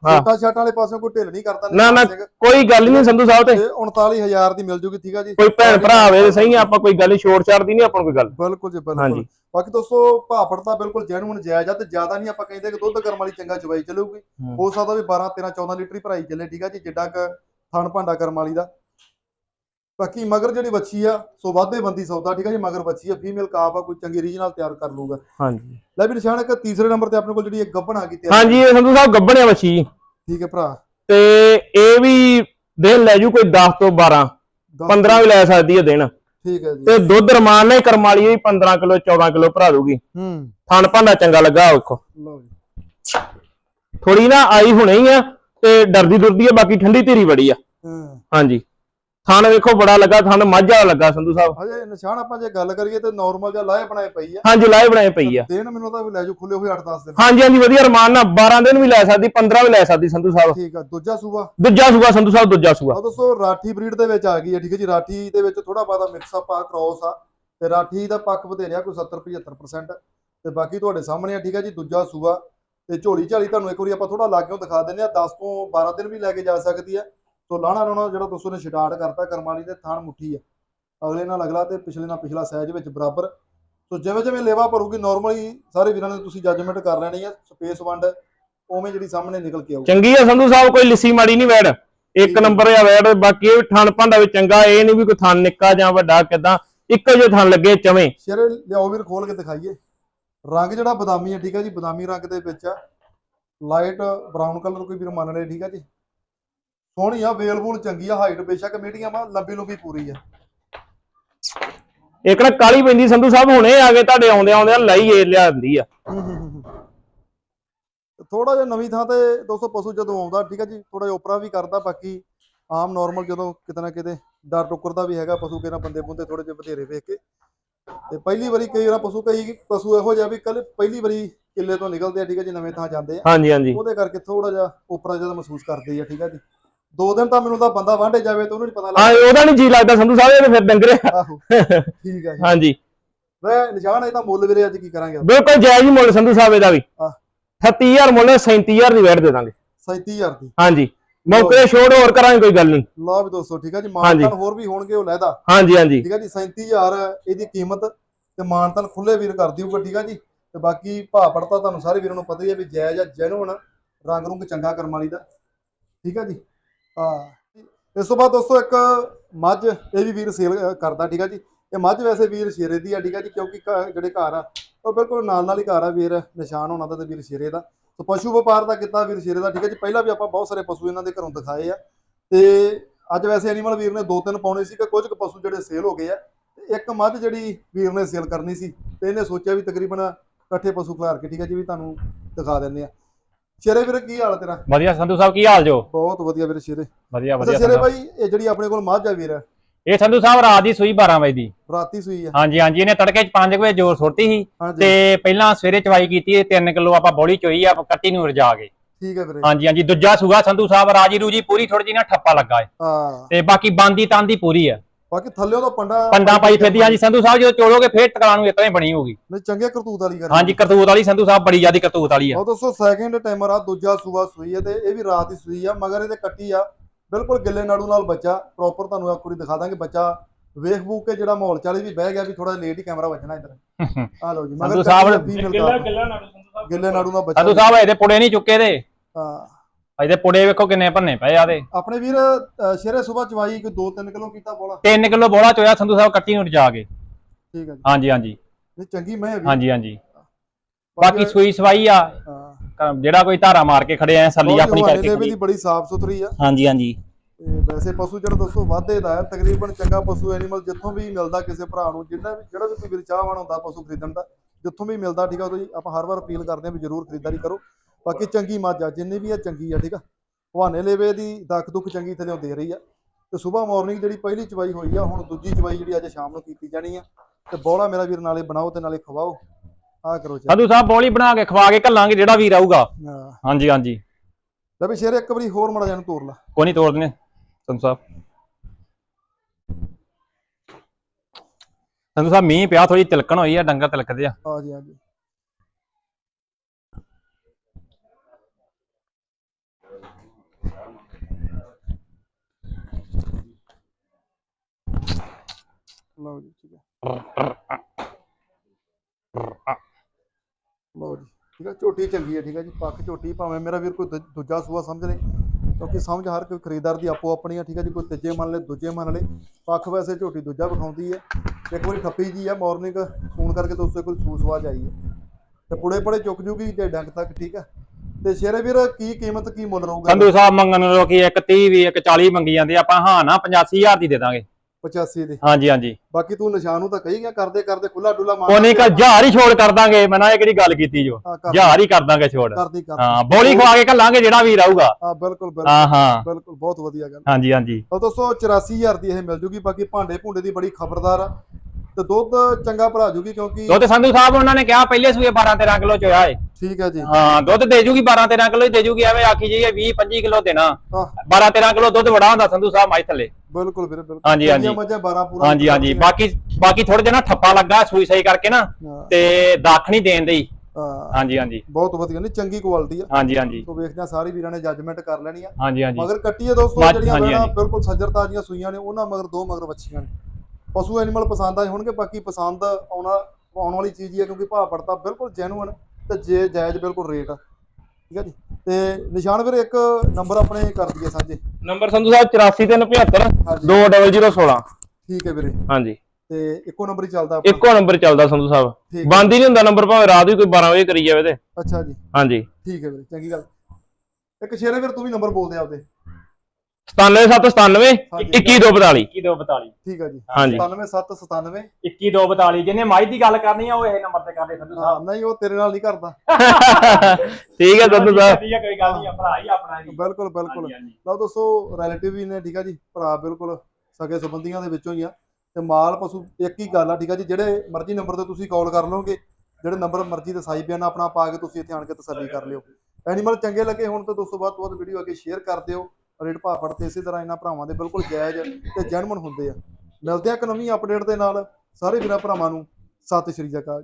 [SPEAKER 1] ਛੋਟਾ ਛਾਟਾਂ ਵਾਲੇ ਪਾਸਿਓਂ ਕੋਈ ਢਿੱਲ ਨਹੀਂ ਕਰਦਾ
[SPEAKER 2] ਨਾ, ਨਾ। ਕੋਈ ਗੱਲ ਨਹੀਂ ਸੰਧੂ ਸਾਹਿਬ ਤੇ।
[SPEAKER 1] ਤੇ 39000 ਦੀ ਮਿਲ ਜੂਗੀ ਠੀਕ ਆ ਜੀ।
[SPEAKER 2] ਕੋਈ ਭੈਣ ਭਰਾ ਆਵੇ ਸਹੀ ਆਪਾਂ ਕੋਈ ਗੱਲ ਨਹੀਂ ਛੋਟ ਛਾੜਦੀ ਨਹੀਂ ਆਪਾਂ ਨੂੰ ਕੋਈ ਗੱਲ।
[SPEAKER 1] ਬਿਲਕੁਲ ਜੀ ਬਿਲਕੁਲ। ਬਾਕੀ ਦੋਸਤੋ ਭਾਪੜ ਤਾਂ ਬਿਲਕੁਲ ਜੈਨੂਨ ਜਾਇਜ਼ ਆ ਤੇ ਜ਼ਿਆਦਾ ਨਹੀਂ ਆਪਾਂ ਕਹਿੰਦੇ ਕਿ ਦੁੱਧ ਗਰਮ ਵਾਲੀ ਚੰਗਾ ਚਵਾਈ ਚੱਲੂਗੀ।
[SPEAKER 2] ਹੂੰ।
[SPEAKER 1] ਹੋ ਸਕਦਾ ਵੀ 12 13 14 ਲੀਟਰ ਹੀ ਭਰਾਈ ਚੱਲੇ ਠੀਕ ਆ ਜੀ ਜਿੱਡਾ ਕ ਥਣ ਭਾਂਡਾ ਕਰਮ ਵਾਲੀ ਦਾ। ਬਾਕੀ ਮਗਰ ਜਿਹੜੀ ਵੱਛੀ ਆ ਸੋ ਵਾਧੇ ਬੰਦੀ ਸੌਦਾ ਠੀਕ ਆ ਜੀ? ਮਗਰ ਵੱਛੀ ਆ ਫੀਮੇਲ ਕਾਫ ਆ ਕੋਈ ਚੰਗੀ ਰੀਜਨਲ ਤਿਆਰ ਕਰ ਲੂਗਾ
[SPEAKER 2] ਹਾਂਜੀ।
[SPEAKER 1] ਲੈ ਵੀ ਨਿਸ਼ਾਨ ਇੱਕ ਤੀਸਰੇ ਨੰਬਰ ਤੇ ਆਪਣੇ ਕੋਲ ਜਿਹੜੀ ਇੱਕ ਗੱਭਣ ਆ ਗਈ ਤਿਆਰ।
[SPEAKER 2] ਹਾਂਜੀ ਇਹ ਸੰਧੂ ਸਾਹਿਬ ਗੱਬਣਿਆ ਵੱਛੀ। ਜੀ
[SPEAKER 1] ਠੀਕ ਹੈ ਭਰਾ।
[SPEAKER 2] ਤੇ ਇਹ ਵੀ ਦਿਨ ਲੈ ਜੂ ਕੋਈ 10 ਤੋਂ 12
[SPEAKER 1] ਦਸ
[SPEAKER 2] 15 ਵੀ ਲੈ ਸਕਦੀ ਹੈ ਦਿਨ।
[SPEAKER 1] ਠੀਕ ਹੈ ਜੀ।
[SPEAKER 2] ਤੇ ਦੁੱਧ ਰਮਾਨ ਨਾਲ ਹੀ ਕਰਮ ਵਾਲੀ ਵੀ 15 ਕਿਲੋ 14 ਕਿਲੋ ਭਰਾ ਦੂਗੀ
[SPEAKER 1] ਹੂੰ।
[SPEAKER 2] ਥਣ ਭਾਂਡਾ ਚੰਗਾ ਲੱਗਾ ਵੇਖੋ।
[SPEAKER 1] ਲਓ ਜੀ।
[SPEAKER 2] ਥੋੜੀ ਨਾ ਆਈ ਹੁਣੇ ਹੀ ਆ ਤੇ ਡਰਦੀ ਦੁਰਦੀ ਆ ਬਾਕੀ ਠੰਡੀ ਧੀਰੀ ਬੜੀ ਆ।
[SPEAKER 1] ਹਾਂ।
[SPEAKER 2] ਹਾਂਜੀ। ਥਣ ਵੇਖੋ ਬੜਾ ਲੱਗਾ ਥਣ ਮਾਝਾ ਲੱਗਾ ਸੰਧੂ ਸਾਹਿਬ।
[SPEAKER 1] ਹਜੇ ਨਿਸ਼ਾਨ ਆਪਾਂ ਜੇ ਗੱਲ ਕਰੀਏ ਤੇ ਨਾਰਮਲ ਜਿਹਾ ਲਾਏ ਬਣਾਏ ਪਈ ਆ।
[SPEAKER 2] ਹਾਂਜੀ ਲਾਏ ਬਣਾਏ ਪਈ ਆ।
[SPEAKER 1] ਦਿਨ ਮੈਨੂੰ ਤਾਂ ਵੀ ਲੈ ਜਾਓ ਖੁੱਲੇ ਹੋਏ 8-10 ਦਿਨ।
[SPEAKER 2] ਹਾਂਜੀ ਹਾਂਜੀ ਵਧੀਆ ਰਮਾਨ ਨਾਲ 12 ਦਿਨ ਵੀ ਲੈ ਸਕਦੀ 15 ਵੀ ਲੈ ਸਕਦੀ ਸੰਧੂ ਸਾਹਿਬ।
[SPEAKER 1] ਠੀਕ ਆ ਦੂਜਾ ਸੂਬਾ
[SPEAKER 2] ਦੂਜਾ ਸੂਆ ਸੰਧੂ ਸਾਹਿਬ ਦੂਜਾ ਸੂਆ।
[SPEAKER 1] ਆ ਦੋਸਤੋ ਰਾਠੀ ਬਰੀਡ ਦੇ ਵਿੱਚ ਆ ਗਈ ਹੈ ਠੀਕ ਹੈ ਜੀ? ਰਾਠੀ ਦੇ ਵਿੱਚ ਥੋੜਾ ਬਾਦਾ ਮਿਕਸ ਅਪ ਆ ਕ੍ਰੋਸ ਆ। ਤੇ ਰਾਠੀ ਦਾ ਪੱਕ ਵਧੇਰਿਆ ਕੋਈ 70 75% ਤੇ ਬਾਕੀ ਤੁਹਾਡੇ ਸਾਹਮਣੇ ਆ ਠੀਕ ਹੈ ਜੀ ਦੂਜਾ ਸੂਆ। ਤੇ ਝੋਲੀ ਝਾਲੀ ਤੁਹਾਨੂੰ ਇੱਕ ਵਾਰੀ ਆਪਾਂ ਥੋੜਾ ਲਾਗਿਓਂ ਦਿਖਾ ਦਿੰਦੇ ਆ 10 ਤੋਂ 12 ਦਿਨ ਵੀ ਲੈ ਕੇ ਜਾ ਸਕਦੀ ਆ ਸੋ ਲਾਣਾ ਲਾਣਾ ਜਿਹੜਾ ਦੋਸਤੋ ਨੇ ਸਟਾਰਟ ਕਰਤਾ ਕਰਮਾਲੀ ਦੇ ਥਾਣ ਮੁੱਠੀ ਆ। ਅਗਲੇ ਨਾਲ ਅਗਲਾ ਤੇ ਪਿਛਲੇ ਨਾਲ ਪਿਛਲਾ ਸਾਈਜ਼ ਵਿੱਚ ਬਰਾਬਰ। ਸੋ ਜਿਵੇਂ ਜਿਵੇਂ ਲੇਵਾ ਭਰੂਗੀ ਨਾਰਮਲੀ ਸਾਰੇ ਵੀਰਾਂ ਨੇ ਤੁਸੀਂ ਜੱਜਮੈਂਟ ਕਰ ਲੈਣੀ ਆ ਸਪੇਸ ਵੰਡ ਉਵੇਂ ਜਿਹੜੀ ਸਾਹਮਣੇ ਨਿਕਲ ਕੇ ਆਊ
[SPEAKER 2] ਚੰਗੀ ਆ ਸੰਧੂ ਸਾਹਿਬ ਕੋਈ ਲਿੱਸੀ ਮਾੜੀ ਨਹੀਂ ਵੈੜ। ਇੱਕ ਨੰਬਰ ਆ। ਵੈੜ ਬਾਕੀ ਇਹ ਥਣ ਭਾਂਡਾ ਵੀ ਚੰਗਾ ਇਹ ਨਹੀਂ ਵੀ ਕੋਈ ਥਣ ਨਿੱਕਾ ਜਾਂ ਵੱਡਾ ਕਿਦਾਂ ਇੱਕੋ ਜਿਹੇ ਥਣ ਲੱਗੇ ਚਵੇਂ।
[SPEAKER 1] ਸ਼ੇਰੇ ਲਿਆਓ ਵੀਰ ਖੋਲ ਕੇ ਦਿਖਾਈਏ। ਰੰਗ ਜਿਹੜਾ ਬਦਾਮੀ ਹੈ ਠੀਕ ਹੈ ਜੀ ਬਦਾਮੀ ਰੰਗ ਦੇ ਵਿੱਚ ਆ। ਲਾਈਟ ਬਰਾਊਨ ਕਲਰ ਕੋਈ ਵੀਰ ਮੰਨ ਰਹੇ ਠੀਕ ਹੈ ਜੀ? ਸੋਹਣੀ ਆ ਵੇਲ ਵੂਲ ਚੰਗੀ ਆ ਹਾਈਟ ਬੇਸ਼ੱਕ ਮੀਡੀਅਮ ਆ ਲੰਬੀ ਲੰਬੀ ਪੂਰੀ ਆ।
[SPEAKER 2] ਇੱਕ ਨਾ ਕਾਲੀ ਪੈਂਦੀ ਸੰਧੂ ਸਾਹਿਬ ਹੁਣੇ ਆ ਗਏ ਤੁਹਾਡੇ ਆਉਂਦੇ ਆਉਂਦੇ ਲਈ ਏ ਲਿਆਂਦੀ ਆ।
[SPEAKER 1] ਥੋੜਾ ਜਿਹਾ ਨਵੀਂ ਥਾਂ ਤੇ ਦੋਸਤੋ ਪਸ਼ੂ ਜਦੋਂ ਆਉਂਦਾ ਠੀਕ ਹੈ ਜੀ ਥੋੜਾ ਜਿਹਾ ਉਪਰਾ ਵੀ ਕਰਦਾ ਬਾਕੀ ਆਮ ਨਾਰਮਲ ਜਦੋਂ ਕਿਤੇ ਨਾ ਕਿਤੇ ਡਰ ਟੁੱਕਰ ਦਾ ਵੀ ਹੈਗਾ ਪਸ਼ੂ ਕਿਹਨਾਂ ਬੰਦੇ ਬੰਦੇ ਥੋੜੇ ਜਿਹੇ ਬਥੇਰੇ ਵੇਖ ਕੇ। ਤੇ ਪਹਿਲੀ ਵਾਰੀ ਕਈ ਵਾਰ ਪਸ਼ੂ ਕਈ ਪਸ਼ੂ ਇਹੋ ਜਿਹਾ ਵੀ ਕੱਲ ਪਹਿਲੀ ਵਾਰੀ ਕਿੱਲੇ ਤੋਂ ਨਿਕਲਦੇ ਆ ਠੀਕ ਹੈ ਜੀ ਨਵੇਂ ਥਾਂ ਜਾਂਦੇ ਆ।
[SPEAKER 2] ਹਾਂਜੀ ਹਾਂਜੀ।
[SPEAKER 1] ਉਹਦੇ ਕਰਕੇ ਥੋੜਾ ਜਿਹਾ ਉਪਰਾ ਜਿਹਾ ਮਹਿਸੂਸ ਕਰਦੇ ਆ ਠੀਕ ਹੈ ਜੀ। ਦੋ ਦਿਨ ਤਾਂ ਮੈਨੂੰ ਤਾਂ ਬੰਦਾ ਵਾਂਢੇ ਜਾਵੇ ਤਾਂ ਉਹਨੂੰ ਨਹੀਂ ਪਤਾ
[SPEAKER 2] ਹਾਂ
[SPEAKER 1] ਲੱਗਦਾ
[SPEAKER 2] ਉਹਦਾ ਨਹੀਂ ਜੀ ਲੱਗਦਾ ਸੰਧੂ ਸਾਹਿਬ ਇਹ ਤਾਂ ਫਿਰ ਡੰਗਰੇ। ਆ।
[SPEAKER 1] ਆਹੋ ਠੀਕ ਹੈ ਜੀ।
[SPEAKER 2] ਹਾਂਜੀ।
[SPEAKER 1] ਵੇ ਨਿਸ਼ਾਨ ਇਹਦਾ ਮੁੱਲ ਵੀਰੇ ਅੱਜ ਕੀ ਕਰਾਂਗੇ?
[SPEAKER 2] ਬਿਲਕੁਲ ਜਾਇਜ਼ ਹੀ ਮੁੱਲ ਸੰਧੂ ਸਾਹਿਬ ਇਹਦਾ ਵੀ।
[SPEAKER 1] ਹਾਂ।
[SPEAKER 2] 37000 ਮੁੱਲ 37000 ਦੀ ਵੈਟ ਦੇ ਦਾਂਗੇ।
[SPEAKER 1] 37000 ਦੀ।
[SPEAKER 2] ਹਾਂਜੀ। ਮੌਕੇ ਤੇ ਛੋੜ ਹੋਰ ਕਰਾਂਗੇ ਕੋਈ ਗੱਲ ਨਹੀਂ।
[SPEAKER 1] ਲਓ ਵੀ ਦੋਸਤੋ ਠੀਕ ਹੈ ਜੀ। ਮਾਨਤਨ ਹੋਰ ਵੀ ਹੋਣਗੇ ਉਹ ਲੈਦਾ
[SPEAKER 2] ਹਾਂਜੀ ਹਾਂਜੀ।
[SPEAKER 1] ਠੀਕ ਹੈ ਜੀ 37000 ਇਹਦੀ ਕੀਮਤ ਤੇ ਮਾਨਤਨ ਖੁੱਲੇ ਵੀਰ ਕਰ ਦਿਊਗਾ ਠੀਕ ਹੈ ਜੀ। ਤੇ ਬਾਕੀ ਭਾਅ ਪੜਤਾ ਤੁਹਾਨੂੰ ਸਾਰੇ ਵੀਰਾਂ ਨੂੰ ਪਤਾ ਹੀ ਹੈ ਵੀ ਜਾਇਜ਼ ਆ ਜੈਨੂਨ ਰੰਗ ਰੁੰਗ ਚੰਗਾ ਕਰਮ ਵਾਲੀ ਦਾ। ਠੀਕ ਹੈ ਜੀ। ਹਾਂ। ਇਸ ਤੋਂ ਬਾਅਦ ਦੋਸਤੋ ਇੱਕ ਮੱਝ, ਇਹ ਵੀ ਵੀਰ ਸੇਲ ਕਰਦਾ, ਠੀਕ ਆ ਜੀ। ਇਹ ਮੱਝ ਵੈਸੇ ਵੀਰ ਸ਼ੇਰੇ ਦੀ ਆ, ਠੀਕ ਆ ਜੀ, ਕਿਉਂਕਿ ਘ- ਜਿਹੜੇ ਘਰ ਆ, ਉਹ ਬਿਲਕੁਲ ਨਾਲ ਨਾਲ ਹੀ ਘਰ ਆ ਵੀਰ, ਨਿਸ਼ਾਨ ਹੋਣਾ ਦਾ ਤੇ ਵੀਰ ਸ਼ੇਰੇ ਦਾ। ਸੋ ਪਸ਼ੂ ਵਪਾਰ ਦਾ ਕੀਤਾ ਵੀਰ ਸ਼ੇਰੇ ਦਾ, ਠੀਕ ਹੈ ਜੀ। ਪਹਿਲਾਂ ਵੀ ਆਪਾਂ ਬਹੁਤ ਸਾਰੇ ਪਸ਼ੂ ਇਹਨਾਂ ਦੇ ਘਰੋਂ ਦਿਖਾਏ ਆ। ਤੇ ਅੱਜ ਵੈਸੇ ਐਨੀਮਲ ਵੀਰ ਨੇ ਦੋ ਤਿੰਨ ਪਾਉਣੇ ਸੀ, ਕਿ ਕੁਝ ਕੁ ਪਸ਼ੂ ਜਿਹੜੇ ਸੇਲ ਹੋ ਗਏ ਆ, ਤੇ ਇੱਕ ਮੱਝ ਜਿਹੜੀ ਵੀਰ ਨੇ ਸੇਲ ਕਰਨੀ ਸੀ, ਤੇ ਇਹਨੇ ਸੋਚਿਆ ਵੀ ਤਕਰੀਬਨ ਇਕੱਠੇ ਪਸ਼ੂ ਖਿਲਾਰ ਕੇ, ਠੀਕ ਹੈ ਜੀ, ਵੀ ਤੁਹਾਨੂੰ ਦਿਖਾ ਦਿੰਦੇ ਆ। ਸ਼ੇਰੇ ਵੀਰ ਕੀ ਹਾਲ ਤੇਰਾ?
[SPEAKER 3] ਵਧੀਆ ਸੰਧੂ ਸਾਹਿਬ ਕੀ ਹਾਲ ਜੋ?
[SPEAKER 1] ਬਹੁਤ ਵਧੀਆ ਵੀਰ ਸ਼ੇਰੇ।
[SPEAKER 3] ਵਧੀਆ ਵਧੀਆ
[SPEAKER 1] ਸ਼ੇਰੇ। ਭਾਈ ਇਹ ਜਿਹੜੀ ਆਪਣੇ ਕੋਲ ਮੱਝ ਆ ਵੀਰ
[SPEAKER 3] ਇਹ ਸੰਧੂ ਸਾਹਿਬ ਰਾਤ ਦੀ ਸੂਈ 12 ਵਜੇ ਦੀ।
[SPEAKER 1] ਰਾਤੀ ਸੂਈ ਆ।
[SPEAKER 3] ਹਾਂਜੀ ਹਾਂਜੀ ਇਹਨੇ ਤੜਕੇ 5 ਵਜੇ ਜੋਰ ਸੁੱਟੀ ਸੀ। ਤੇ ਪਹਿਲਾਂ ਸਵੇਰੇ ਚਵਾਈ ਕੀਤੀ ਇਹ 3 ਕਿਲੋ ਆਪਾਂ ਬੋਲੀ ਚੋਈ ਆ ਕੱਟੀ ਨੂੰ ਰਜਾ ਕੇ।
[SPEAKER 1] ਠੀਕ ਹੈ ਵੀਰੇ।
[SPEAKER 3] ਹਾਂਜੀ ਹਾਂਜੀ ਦੂਜਾ ਸੂਗਾ ਸੰਧੂ ਸਾਹਿਬ ਰਾਜੀ ਰੂਜੀ ਪੂਰੀ ਥੋੜੀ ਜਿਹੀ ਨਾ ਠੱਪਾ ਲੱਗਾ ਹੈ
[SPEAKER 1] ਹਾਂ।
[SPEAKER 3] ਤੇ ਬਾਕੀ ਬਾਂਦੀ ਤਾਂਦੀ ਪੂਰੀ ਆ।
[SPEAKER 1] ਬਾਕੀ ਥੱਲੇ ਉਹਦਾ ਪੰਡਾ
[SPEAKER 3] ਪੰਡਾ ਪਾਈ ਫਿਰਦੀ ਹਾਂਜੀ ਸੰਧੂ ਸਾਹਿਬ ਜਦੋਂ ਚੋਲੋਗੇ ਫੇਰ ਟਕਲਾ ਨੂੰ ਇਤਨਾ ਹੀ ਬਣੀ ਹੋਗੀ
[SPEAKER 1] ਨਹੀਂ ਚੰਗੇ ਕਰਤੂਤ ਵਾਲੀ ਗੱਲ
[SPEAKER 3] ਹਾਂਜੀ ਕਰਤੂਤ ਵਾਲੀ ਸੰਧੂ ਸਾਹਿਬ ਬੜੀ ਜ਼ਿਆਦੀ ਕਰਤੂਤ ਵਾਲੀ ਆ।
[SPEAKER 1] ਉਹ ਦੋਸਤੋ ਸੈਕਿੰਡ ਟਾਈਮਰ ਆ ਦੂਜਾ ਸੂਆ ਸੂਈ ਹੈ ਤੇ ਇਹ ਵੀ ਰਾਤ ਦੀ ਸੂਈ ਆ ਮਗਰ ਇਹਦੇ ਕੱਟੀ ਆ ਬਿਲਕੁਲ ਗਿੱਲੇ ਨਾੜੂ ਨਾਲ ਬੱਚਾ ਪ੍ਰੋਪਰ ਤੁਹਾਨੂੰ ਇੱਕ ਵਾਰੀ ਦਿਖਾ ਦਾਂਗੇ ਬੱਚਾ। ਵੇਖ ਬੂਕ ਕੇ ਜਿਹੜਾ ਮਾਹੌਲ ਚਾਲੀ ਵੀ ਬਹਿ ਗਿਆ ਵੀ ਥੋੜਾ ਲੇਟ ਹੀ ਕੈਮਰਾ ਵੱਜਣਾ ਇੱਧਰ। ਆ ਲਓ ਜੀ
[SPEAKER 3] ਸੰਧੂ ਸਾਹਿਬ-
[SPEAKER 1] female
[SPEAKER 2] ਗਿੱਲਾ
[SPEAKER 1] ਕਾਫ।
[SPEAKER 2] ਗਿੱਲਾ ਨਾੜੂ ਸੰਧੂ ਸਾਹਿਬ।
[SPEAKER 1] ਗਿੱਲੇ ਨਾੜੂ ਨਾਲ ਬੱਚਾ
[SPEAKER 3] ਸੰਧੂ ਸਾਹਿਬ ਇਹਦੇ ਪੁੜੇ ਨਹੀਂ ਚੁੱਕੇ ਦੇ
[SPEAKER 1] ਹਾਂ।
[SPEAKER 3] ਇਹਦੇ ਪੁੜੇ ਵੇਖੋ ਕਿੰਨੇ ਭੰਨੇ ਪਏ ਆ ਦੇ।
[SPEAKER 1] ਆਪਣੇ ਵੀਰ ਅ, ਸ਼ੇਰੇ ਸਵੇਰ ਚਵਾਈ ਕੋਈ 2-3 ਕਿਲੋ ਕੀਤਾ ਬੋਲਾ।
[SPEAKER 3] 3 ਕਿਲੋ ਬੋਲਾ ਚੋਇਆ ਸੰਧੂ ਸਾਹਿਬ ਕੱਟੀ ਨੂੰ ਰਜਾ ਕੇ।
[SPEAKER 1] ਠੀਕ ਹੈ ਜੀ।
[SPEAKER 3] ਹਾਂਜੀ ਹਾਂਜੀ।
[SPEAKER 1] ਨਹੀਂ ਚੰਗੀ ਮੈਂ ਵੀ।
[SPEAKER 3] ਹਾਂਜੀ ਹਾਂਜੀ। ਬਾਕੀ ਸੂਈ ਸਵਾਈ ਆ।
[SPEAKER 1] ਹਾਂ।
[SPEAKER 3] ਕ- ਜਿਹੜਾ ਕੋਈ ਧਾਰਾ ਮਾਰ ਕੇ ਖੜੇ ਆ ਸੱਲੀ ਆਪਣੀ ਕਰਕੇ
[SPEAKER 1] ਵੀ
[SPEAKER 3] ਖੜੀ।
[SPEAKER 1] ਬੜੀ ਸਾਫ਼ ਸੁਥਰੀ ਆ।
[SPEAKER 3] ਹਾਂਜੀ ਹਾਂਜੀ।
[SPEAKER 1] ਤੇ ਵੈਸੇ ਪਸ਼ੂ ਜਿਹੜਾ ਦੋਸਤੋ ਵਾਧੇ ਦਾ ਹੈ। ਤਕਰੀਬਨ ਚੰਗਾ ਪਸ਼ੂ ਐਨੀਮਲ ਜਿੱਥੋਂ ਵੀ ਮਿਲਦਾ ਕਿਸੇ ਭਰਾ ਨੂੰ ਜਿਹੜਾ ਵੀ ਜਿਹੜਾ ਵੀ ਕੋਈ ਵੀਰ ਚਾਹਵਾਨ ਹੁੰਦਾ ਪਸ਼ੂ ਖਰੀਦਣ ਦਾ ਜਿੱਥੋਂ ਵੀ ਮਿਲਦਾ ਠੀਕ ਆ ਉਹਦੀ ਆਪਾਂ ਹਰ ਵਾਰ ਅਪੀਲ ਕਰਦੇ ਹਾਂ ਵੀ ਜ਼ਰੂਰ ਖਰੀਦਦਾਰੀ ਕਰੋ। ਬਾਕੀ ਚੰਗੀ ਮੱਝ ਆ ਜਿੰਨੀ ਵੀ ਆ ਚੰਗੀ ਆ ਠੀਕ ਆ। ਹਵਾਨੇ ਲੇਵੇ ਦੀ ਦਖ ਦੁੱਖ ਚੰਗੀ ਥੱਲੇ ਦੇ ਰਹੀ ਆ। ਤੇ ਸਵੇਰ ਮਾਰਨਿੰਗ ਜਿਹੜੀ ਪਹਿਲੀ ਚਵਾਈ ਹੋਈ ਆ ਹੁਣ ਦੂਜੀ ਚਵਾਈ ਜਿਹੜੀ ਅੱਜ ਸ਼ਾਮ ਨੂੰ ਕੀਤੀ ਜਾਣੀ ਆ। ਤੇ ਬੋਲਾ ਮੇਰਾ ਵੀਰ ਨਾਲੇ ਬਣਾਓ ਤੇ ਨਾਲੇ ਖਵਾਓ। ਆ ਕਰੋ ਜੀ
[SPEAKER 3] ਸੰਧੂ ਸਾਹਿਬ ਬੋਲੀ ਬਣਾ ਕੇ ਖਵਾ ਕੇ ਘੱਲਾਂਗੇ ਜਿਹੜਾ ਵੀਰ ਆਊਗਾ। ਹਾਂਜੀ ਹਾਂਜੀ।
[SPEAKER 1] ਲੈ ਵੀ ਸ਼ੇਰ ਇੱਕ ਵਾਰੀ ਹੋਰ ਮੜਾ ਜਾਨੂੰ ਤੋਰ ਲਾ।
[SPEAKER 3] ਕੋਈ ਨਹੀਂ ਤੋੜ ਦਨੇ ਸੰਧੂ ਸਾਹਿਬ। ਸੰਧੂ ਸਾਹਿਬ ਮੀਂਹ ਪਿਆ ਥੋੜੀ ਤਿਲਕਣ ਹੋਈ ਆ ਡੰਗਰ ਤਿਲਕਦੇ ਆ।
[SPEAKER 1] ਆ ਜੀ ਲਓ ਜੀ ਠੀਕ ਹੈ ਲਓ ਜੀ ਠੀਕ ਹੈ ਝੋਟੀ ਚੰਗੀ ਹੈ ਠੀਕ ਹੈ ਜੀ ਪੱਖ ਝੋਟੀ ਭਾਵੇਂ ਮੇਰਾ ਵੀਰ ਕੋਈ ਦੂਜਾ ਸੂਆ ਸਮਝ ਲੇ ਕਿਉਂਕਿ ਸਮਝ ਹਰ ਕੋਈ ਖਰੀਦਦਾਰ ਦੀ ਆਪੋ ਆਪਣੀ ਆ ਠੀਕ ਹੈ ਜੀ ਕੋਈ ਤੀਜੇ ਮੰਨ ਲੇ ਦੂਜੇ ਮੰਨ ਲੇ ਪੱਖ ਵੈਸੇ ਝੋਟੀ ਦੂਜਾ ਵਿਖਾਉਂਦੀ ਹੈ। ਤੇ ਇੱਕ ਵਾਰੀ ਠੱਪੀ ਜੀ ਆ ਮਾਰਨਿੰਗ ਫੋਨ ਕਰਕੇ ਦੋਸਤੋ ਕੋਲ ਸੂਸਵਾ ਜਾਈ ਹੈ। ਤੇ ਪੁੜੇ ਪੜੇ ਚੁੱਕ ਜੂਗੀ ਤੇ ਡੰਗ ਤੱਕ ਠੀਕ ਹੈ। ਤੇ ਸ਼ੇਰੇ ਵੀਰ ਕੀ ਕੀਮਤ ਕੀ ਮੁੱਲ ਰਹੂਗਾ?
[SPEAKER 3] ਸੰਧੂ ਸਾਹਿਬ ਮੰਗਣ ਲੋਕੀ ਇੱਕ 30 ਵੀ ਇੱਕ 40 ਮੰਗੀ ਜਾਂਦੇ ਆਪਾਂ ਹਾਂ ਨਾ 85000 ਦੀ ਦੇ ਦਾਂਗੇ।
[SPEAKER 1] 85 ਦੇ।
[SPEAKER 3] ਹਾਂਜੀ ਹਾਂਜੀ।
[SPEAKER 1] ਬਾਕੀ ਤੂੰ ਨਿਸ਼ਾਨ ਨੂੰ ਤਾਂ ਕਹੀ ਗਿਆ ਕਰਦੇ ਕਰਦੇ ਖੁੱਲਾ ਡੁੱਲਾ ਮਾਰ
[SPEAKER 3] ਕੋਨੇ ਕਾ ਹਜ਼ਾਰ ਹੀ ਛੋੜ ਕਰ ਦਾਂਗੇ ਮੈਂ ਨਾ ਇਹ ਕਿਹੜੀ ਗੱਲ ਕੀਤੀ ਜੋ।
[SPEAKER 1] ਹਾਂ, ਕਰ-
[SPEAKER 3] ਹਜ਼ਾਰ ਹੀ ਕਰ ਦਾਂਗੇ ਛੋੜ।
[SPEAKER 1] ਕਰਦੀ ਕਰਦੀ।
[SPEAKER 3] ਹਾਂ ਬੋਲੀ ਖਵਾ ਕੇ ਘੱਲਾਂਗੇ ਜਿਹੜਾ ਵੀਰ ਆਊਗਾ
[SPEAKER 1] ਹਾਂ ਬਿਲਕੁਲ ਬਿਲਕੁਲ।
[SPEAKER 3] ਹਾਂ ਹਾਂ।
[SPEAKER 1] ਬਿਲਕੁਲ ਬਹੁਤ ਵਧੀਆ ਗੱਲ।
[SPEAKER 3] ਹਾਂਜੀ ਹਾਂਜੀ।
[SPEAKER 1] ਤਾਂ ਦੋਸਤੋ 84000 ਦੀ ਇਹ ਮਿਲ ਜੂਗੀ। ਬਾਕੀ ਭਾਂਡੇ ਭੁੰਡੇ ਦੀ ਬੜੀ ਖਬਰਦਾਰ ਆ। ਤੇ ਦੁੱਧ ਚੰਗਾ ਭਰਾ ਜੂਗੀ ਕਿਉਂਕਿ
[SPEAKER 3] ਦੁੱਧ ਸੰਧੂ ਸਾਹਿਬ ਉਹਨਾਂ ਨੇ ਕਿਹਾ ਪਹਿਲੇ ਸੂਏ 12 13 ਕਿਲੋ ਚੋਇਆ ਏ।
[SPEAKER 1] ਠੀਕ ਹੈ ਜੀ।
[SPEAKER 3] ਹਾਂ ਦੁੱਧ ਦੇ ਜੂਗੀ 12 13 ਕਿਲੋ ਹੀ ਦੇ ਜੂਗੀ ਐਵੇਂ ਆਖੀ ਜਾਈਏ 20 25 ਕਿਲੋ ਦੇਣਾ।
[SPEAKER 1] ਹਾਂ
[SPEAKER 3] 12 13 ਕਿਲੋ ਦੁੱਧ ਬੜਾ ਹੁੰਦਾ ਸੰਧੂ ਸਾਹਿਬ ਮਾਈ ਥੱਲੇ।
[SPEAKER 1] ਬਿਲਕੁਲ ਵੀਰੇ ਬਿਲਕੁਲ।
[SPEAKER 3] ਹਾਂਜੀ, ਹਾਂਜੀ।
[SPEAKER 1] ਮੱਝਾਂ 12 ਪੂਰਾ
[SPEAKER 3] ਹਾਂਜੀ ਹਾਂਜੀ। ਬਾਕੀ ਬਾਕੀ ਥੋੜਾ ਜਿਹਾ ਨਾ ਠੱਪਾ ਲੱਗਾ ਸੂਈ ਸਹੀ ਕਰਕੇ ਨਾ ਤੇ ਦਾਖ ਨਹੀਂ ਦੇਣ
[SPEAKER 1] ਹਾਂ,
[SPEAKER 3] ਹਾਂਜੀ ਹਾਂਜੀ।
[SPEAKER 1] ਬਹੁਤ ਵਧੀਆ ਨਹੀਂ ਚੰਗੀ ਕੁਆਲਿਟੀ ਆ।
[SPEAKER 3] ਹਾਂਜੀ ਹਾਂਜੀ।
[SPEAKER 1] ਤੋਂ ਵੇਖਦੇ ਆ ਸਾਰੇ ਵੀਰਾਂ ਨੇ ਜੱਜਮੈਂਟ ਕਰ ਲੈਣੀ ਆ।
[SPEAKER 3] ਹਾਂਜੀ ਹਾਂਜੀ।
[SPEAKER 1] ਮਗਰ ਕੱਟੀ ਆ ਦੋਸਤੋ ਜਿਹੜੀਆਂ। ਬਿਲਕੁਲ ਸੱਜਰਤਾ ਦੀਆਂ ਸੂਈਆਂ ਨੇ ਉਹਨਾਂ ਮਗਰ ਦੋ ਮਗਰ ਵੱਛੀਆਂ ਨੇ। ਪਸ਼ੂ ਐਨੀਮਲ ਪਸੰਦ ਆਏ ਹੋਣਗੇ ਬਾਕੀ ਪਸੰਦ ਆਉਣਾ ਆਉਣ ਵਾਲੀ ਚੀਜ਼ ਹੀ ਹੈ ਕਿਉਂਕਿ ਭਾਅ ਪੜਤਾ ਬਿਲਕੁਲ ਜੈਨੂਅਨ ਤੇ ਜੇ ਜਾਇਜ਼ ਬਿਲਕੁਲ ਰੇਟ ਆ। ਠੀਕ ਹੈ ਜੀ? ਤੇ ਨਿਸ਼ਾਨ ਵੀਰ ਇੱਕ ਨੰਬਰ ਆਪਣੇ ਕਰ ਦਈਏ ਸਾਂਝੇ।
[SPEAKER 2] ਨੰਬਰ ਸੰਧੂ ਸਾਹਿਬ 8475
[SPEAKER 1] ਹਾਂਜੀ।
[SPEAKER 2] 20016
[SPEAKER 1] ਠੀਕ ਹੈ ਵੀਰੇ।
[SPEAKER 2] ਹਾਂਜੀ।
[SPEAKER 1] ਤੇ ਇੱਕੋ ਨੰਬਰ ਹੀ ਚੱਲਦਾ ਆਪਣਾ।
[SPEAKER 2] ਇੱਕੋ ਨੰਬਰ ਚੱਲਦਾ ਸੰਧੂ ਸਾਹਿਬ। ਬੰਦ ਹੀ ਨਹੀਂ ਹੁੰਦਾ ਨੰਬਰ ਭਾਵੇਂ ਰਾਤ ਵੀ ਕੋਈ 12 ਵਜੇ ਕਰੀ ਜਾਵੇ ਤੇ।
[SPEAKER 1] ਅੱਛਾ ਜੀ।
[SPEAKER 2] ਹਾਂਜੀ।
[SPEAKER 1] ਠੀਕ ਹੈ ਵੀਰੇ ਚੰਗੀ ਗੱਲ। ਇੱਕ ਸ਼ੇਰੇ ਵੀਰ ਤੂੰ ਵੀ ਨੰਬਰ ਬੋਲ ਦੇ ਆਪਦੇ।
[SPEAKER 2] 97797
[SPEAKER 1] ਹਾਂਜੀ।
[SPEAKER 2] 21242
[SPEAKER 3] 242
[SPEAKER 1] ਠੀਕ ਹੈ ਜੀ।
[SPEAKER 2] ਹਾਂਜੀ।
[SPEAKER 1] 97797
[SPEAKER 3] 21242 ਜਿਹਨੇ ਮਾਈ ਦੀ ਗੱਲ ਕਰਨੀ ਆ ਉਹ ਇਹ ਨੰਬਰ ਤੇ ਕਰਦੇ ਸੰਧੂ
[SPEAKER 1] ਹਾਂ ਨਹੀਂ ਉਹ ਤੇਰੇ ਨਾਲ ਨਹੀਂ ਕਰਦਾ।
[SPEAKER 2] ਠੀਕ ਹੈ ਸੰਧੂ ਸਾਹਿਬ।
[SPEAKER 3] ਠੀਕ ਹੈ ਕੋਈ ਗੱਲ ਨਹੀਂ ਭਰਾ ਹੀ ਆਪਣਾ ਜੀ
[SPEAKER 1] ਬਿਲਕੁਲ ਬਿਲਕੁਲ।
[SPEAKER 3] ਹਾਂਜੀ
[SPEAKER 1] ਲਓ ਦੋਸਤੋ ਰਿਲੇਟਿਵ ਵੀ ਨੇ ਠੀਕ ਆ ਜੀ? ਭਰਾ ਬਿਲਕੁਲ ਸਗੇ ਸੰਬੰਧੀਆਂ ਦੇ ਵਿੱਚੋਂ ਹੀ ਆ। ਤੇ ਮਾਲ ਪਸ਼ੂ ਇੱਕ ਹੀ ਗੱਲ ਆ ਠੀਕ ਆ ਜੀ? ਜਿਹੜੇ ਮਰਜ਼ੀ ਨੰਬਰ ਤੇ ਤੁਸੀਂ ਕਾਲ ਕਰ ਲਓਗੇ ਜਿਹੜੇ ਨੰਬਰ ਮਰਜ਼ੀ ਤੇ ਸਾਈ ਬਿਆਨਾ ਆਪਣਾ ਪਾ ਕੇ ਤੁਸੀਂ ਇੱਥੇ ਆਣ ਕੇ ਤਸੱਲੀ ਕਰ ਲਿਓ। ਐਨੀਮਲ ਚੰਗੇ ਲੱਗੇ ਹੁਣ ਤਾਂ ਦੋਸਤੋ ਵੱਧ ਤੋਂ ਵੱਧ ਵੀਡੀਓ ਅੱਗੇ ਸ਼ੇਅਰ ਕਰ ਦਿਓ। ਰੇਟ ਭਾਅ ਫੜ ਇਸੇ ਤਰ੍ਹਾਂ ਇਹਨਾਂ ਭਰਾਵਾਂ ਦੇ ਬਿਲਕੁਲ ਜਾਇਜ਼ ਤੇ ਜੈਨੂਇਨ ਹੁੰਦੇ ਆ। ਮਿਲਦੇ ਆ ਇੱਕ ਨਵੀਂ ਅਪਡੇਟ ਦੇ ਨਾਲ। ਸਾਰੇ ਵੀਰਾਂ ਭਰਾਵਾਂ ਨੂੰ ਸਤਿ ਸ਼੍ਰੀ ਅਕਾਲ।